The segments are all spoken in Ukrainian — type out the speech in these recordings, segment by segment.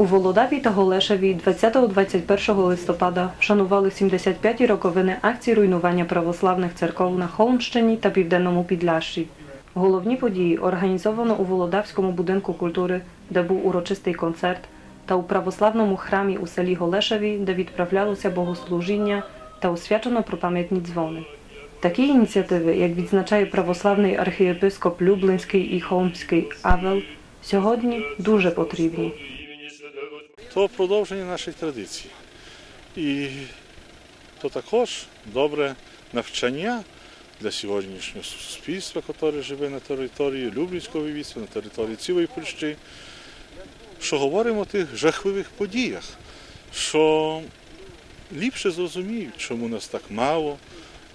У Володаві та Голешеві 20-21 листопада вшанували 75-ті роковини акції руйнування православних церков на Холмщині та Південному Підляшші. Головні події організовано у Володавському будинку культури, де був урочистий концерт, та у православному храмі у селі Голешеві, де відправлялося богослужіння та освячено про пам'ятні дзвони. Такі ініціативи, як відзначає православний архієпископ Люблинський і Холмський Авел, сьогодні дуже потрібні. То продовження наших традицій. І то також добре навчання для сьогоднішнього суспільства, яке живе на території Люблінського війська, на території цілої Польщі, що говоримо о тих жахливих подіях, що ліпше зрозуміють, чому нас так мало,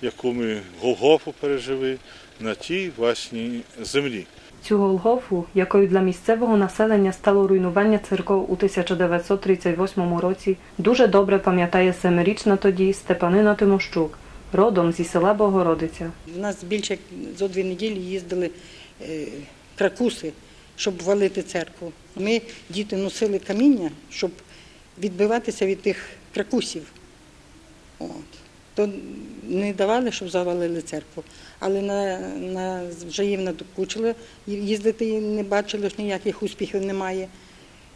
яку ми Голгофу пережили на тій власній землі. Цю Голгофу, якою для місцевого населення стало руйнування церков у 1938 році, дуже добре пам'ятає семирічна тоді Степанина Тимощук, родом зі села Богородиця. У нас більше зо дві неділі їздили е, кракуси, щоб валити церкву. Ми, діти, носили каміння, щоб відбиватися від тих кракусів. От. То не давали, щоб завалили церкву. Але на, на, вже їм надокучили їздити і не бачили, що ніяких успіхів немає.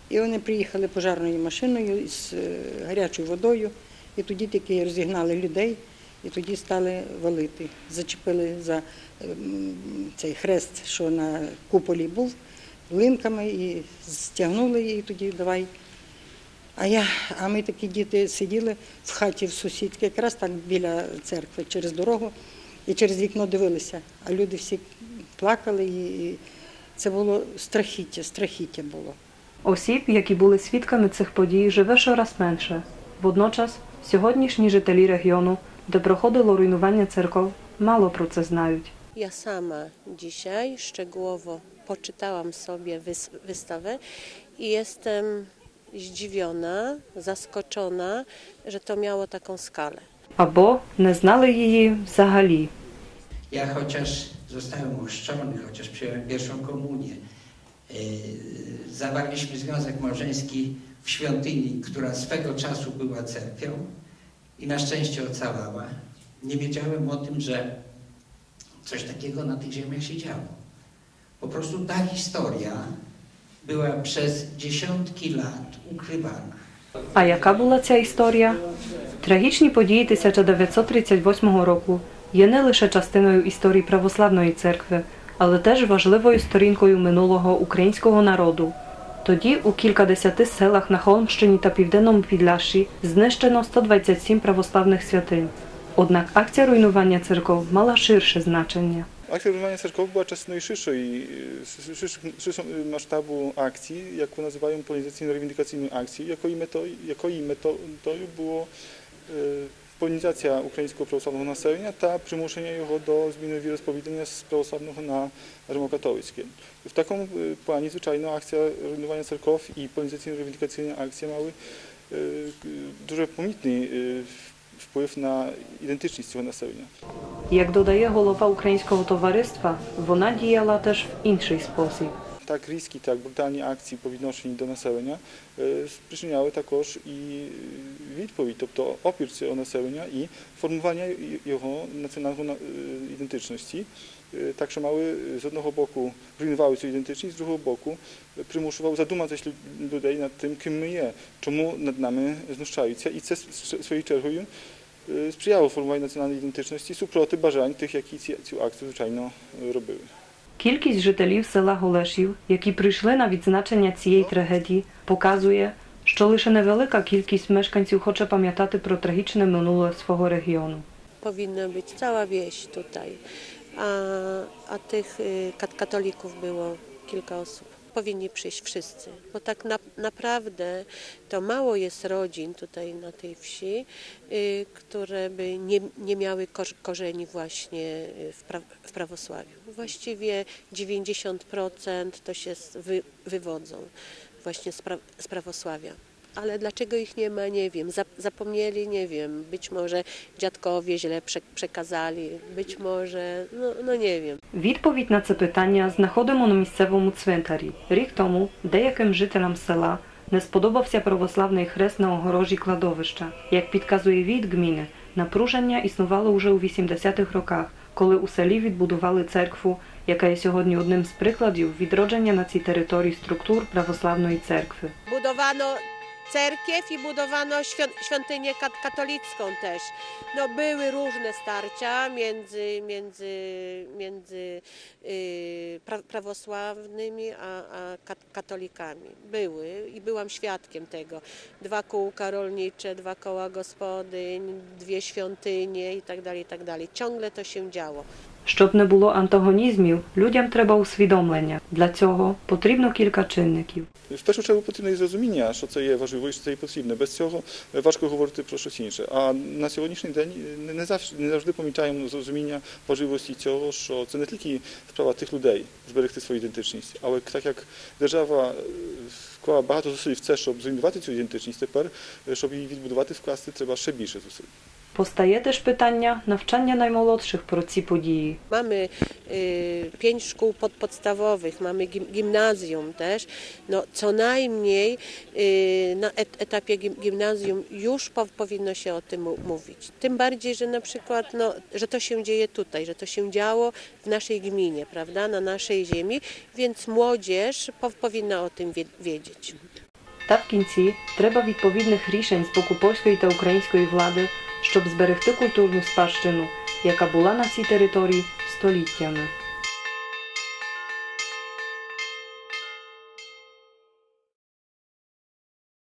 І вони приїхали пожарною машиною з е, гарячою водою, і тоді тільки розігнали людей, і тоді стали валити. Зачепили за ем, цей хрест, що на куполі був, линками і стягнули її, і тоді давай. А я, а ми такі діти сиділи в хаті в сусідки, якраз так біля церкви, через дорогу, і через вікно дивилися. А люди всі плакали, і це було страхіття, страхіття було. Осіб, які були свідками цих подій, живе щораз менше. Водночас, сьогоднішні жителі регіону, де проходило руйнування церков, mало про це знають. Ja sama dzisiaj szczegółowo poczytałam sobie wys- wystawę i jestem zdziwiona, zaskoczona, że to miało taką skalę. Або не знали її взагалі. Ja chociaż zostałem ochrzczony, chociaż przyjąłem pierwszą komunię, yy, zawarliśmy związek małżeński w świątyni, która swego czasu była cerkwią i na szczęście ocalała. Nie wiedziałem o tym, że coś takiego na tych ziemiach się działo. Po prostu ta historia była przez dziesiątki lat ukrywana. А яка була ця історія? Трагічні події 1938 року є не лише частиною історії православної церкви, але теж важливою сторінкою минулого українського народу. Тоді у кількадесяти селах на Холмщині та Південному Підляшші знищено 127 православних святинь. Однак акція руйнування церков мала ширше значення. Akcja wyrwania Sarkowa była czas najszerszy i y, szerszą masztabu akcji, jaką nazywają polonizacyjno-rewindykacyjną akcją, jako i, meto, jako i metodą było e, polonizacja ukraińskiego prawosławnego naselenia ta przymuszenie go do zmiany wierospowiedania z prawosławnego na rzymokatolickie. W taką y, planie zwyczajno akcja rujnowania cerkow i polonizacyjno-rewindykacyjna akcja miały e, duży pomitny wpływ na identyczność tego naselenia. Як додає голова українського товариства, вона діяла теж в інший спосіб. tak riski, tak brutalні акції по відношенню до населення е, спричиняли також і відповідь, тобто опір цього населення і формування його національної на- е, ідентичності. Е, Так що мали з одного боку руйнували цю ідентичність, з другого боку примушували задуматись лю- людей над тим, ким ми є, чому над нами знущаються. І це сприяло формуванню національної ідентичності супроти бажань тих, які ці, цю акцію звичайно робили. Кількість жителів села Голешів, які прийшли на відзначення цієї трагедії, показує, що лише невелика кількість мешканців хоче пам'ятати про трагічне минуле свого регіону. Powinna być cała wieś tutaj, a, a tych katolików było kilka osób. Powinni przyjść wszyscy, bo tak na, naprawdę to mało jest rodzin tutaj na tej wsi, y, które by nie, nie miały korz- korzeni właśnie y, w, pra, w prawosławiu. Właściwie 90% to się wy, wywodzą właśnie z, pra, z prawosławia. Ale dlaczego ich nie ma, nie wiem. Zap- Zapomnieli, nie wiem. Być może dziadkowie źle prze- przekazali, być może, no, no nie wiem. Відповідь на це питання знаходимо на місцевому цвинтарі. Рік тому деяким жителям села не сподобався православний хрест на огорожі кладовища. Як підказує від гміни, напруження існувало уже у 80-х роках, коли у селі відбудували церкву, яка є сьогодні одним з прикладів відродження на цій території структур православної церкви. Budowano cerkiew i budowano świąt, świątynię kat- katolicką też. No, były różne starcia między, między, między y, pra, prawosławnymi a, a kat, katolikami. Były i byłam świadkiem tego. Dwa kółka rolnicze, dwa koła gospodyń, dwie świątynie i tak dalej, i tak. Ciągle to się działo. Щоб не було антагонізмів, людям треба усвідомлення. Для цього потрібно кілька чинників. В першу чергу потрібно і розуміння, що це є важливо і що це є потрібне. Без цього е, важко говорити про щось інше. А на сьогоднішній день не, не, завжди, не завжди помічаємо зрозуміння важливості цього, що це не тільки справа тих людей зберегти свою ідентичність, але так як держава е, вклала багато зусиль в це, щоб зруйнувати цю ідентичність, тепер, е, щоб її відбудувати, вкласти, треба ще більше зусиль. Постає теж питання навчання наймолодших про ці події. Mamy y, pięć szkół pod, podstawowych, mamy gim, gimnazjum też. No, co najmniej y, na et, etapie gim, gimnazjum już po, powinno się o tym mu- mówić. Tym bardziej, że na przykład, no, że to się dzieje tutaj, że to się działo w naszej gminie, prawda, na naszej ziemi, więc młodzież po, powinna o tym wie, wiedzieć. Та в кінці треба відповідних рішень з боку польської та української влади, щоб зберегти культурну спадщину, яка була на цій території століттями.